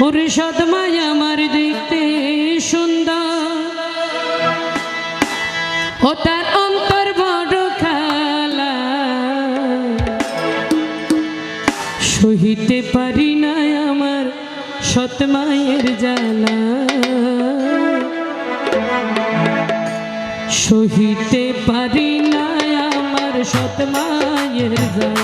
পরিষদ মায় আমার দেখতে সুন্দর। ও তার অন্তর বড় খালা। সহিতে পারি না আমার সৎ মায়ের জ্বালা। সহিতে পারি না আমার সৎ মায়ের জ্বালা।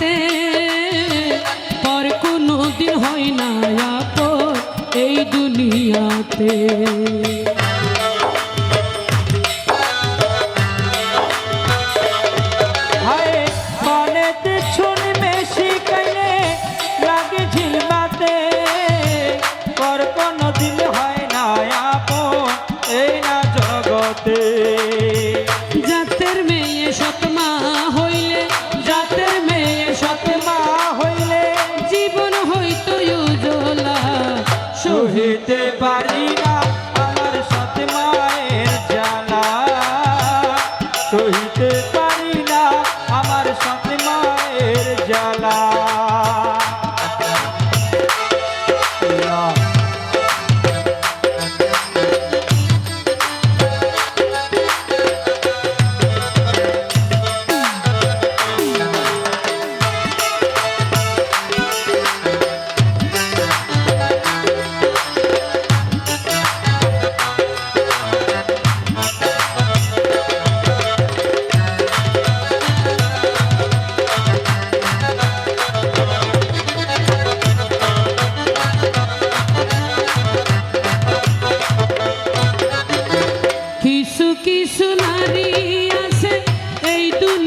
জিবাতে পর কোনো দিন হয় না আপন এই দুনিয়াতে। হায় মনেতে শুন সহিতে পারি না।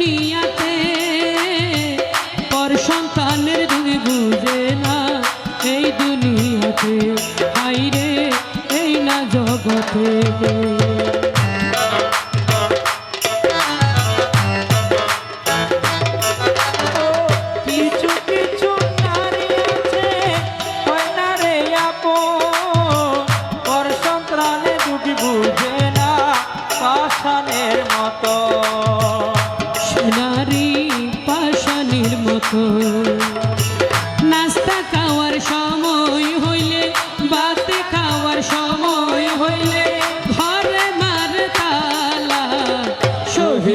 দুনিয়াতে পর সন্তানের দুই বুঝে না এই দুনিয়াতে। হাইরে এই না জগতে কিছু